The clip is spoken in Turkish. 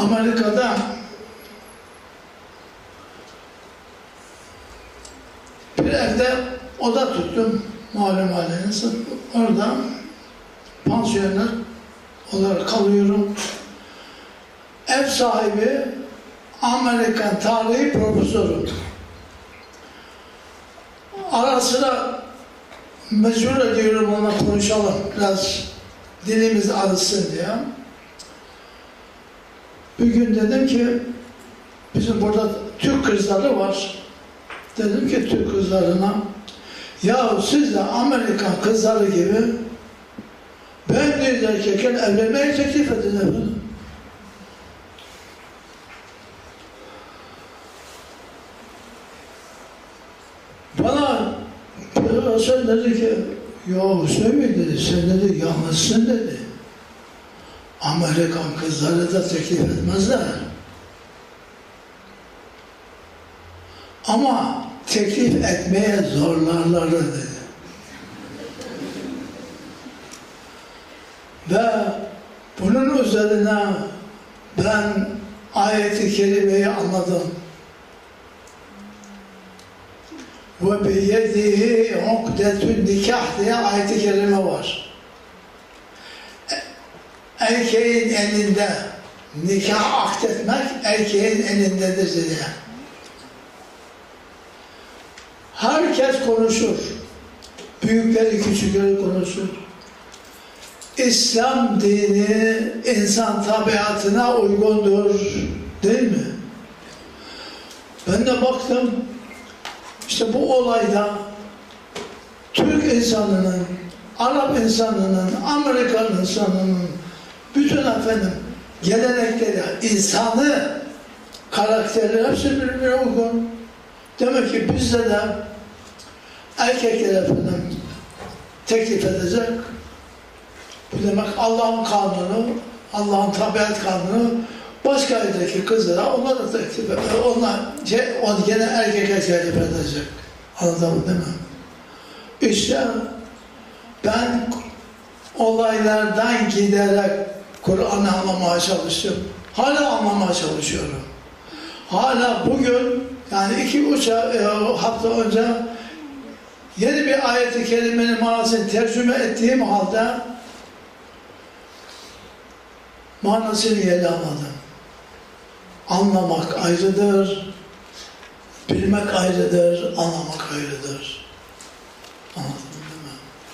Amerika'da bir evde oda tuttum malum haliniz. Orada pansiyoner olarak kalıyorum. Ev sahibi Amerikan tarihi profesörü. Ara sıra mecbur ediyorum onunla konuşalım. Biraz dilimiz alışsın diye. Bir gün dedim ki bizim burada Türk kızları var. Dedim ki Türk kızlarına ya siz de Amerikan kızları gibi ben bir erkekle evlenmeyi teklif edin efendim. Bana profesör dedi ki yo Hüseyin dedi sen dedi yanlışsın dedi. Amerikan kızları da teklif etmezler. Ama teklif etmeye zorlarlar dedi. Ve bunun üzerine ben ayeti kerimeyi anladım. Ve biyedihi ukdetün nikah diye ayet-i kerime var. Erkeğin elinde nikah akdetmek erkeğin elindedir diye. Herkes konuşur. Büyükleri küçükleri konuşur. İslam dini insan tabiatına uygundur. Değil mi? Ben de baktım işte bu olayda Türk insanının, Arap insanının, Amerikan insanının efendim gelenekleri, insanı, karakterleri hepsi birbirine uygun. Demek ki bizde de erkekler efendim teklif edecek. Bu demek Allah'ın kanunu, Allah'ın tabiat kanunu başka evdeki kızlara onlar da teklif eder. Onlar on gene erkekler teklif edecek. Anladın mı değil mi? İşte ben olaylardan giderek Kur'an'ı anlamaya çalıştım. Hala anlamaya çalışıyorum. Hala bugün yani iki üç e, hafta önce yeni bir ayet-i kerimenin manasını tercüme ettiğim halde manasını yeni anladım. Anlamak ayrıdır, bilmek ayrıdır, anlamak ayrıdır. Anladım.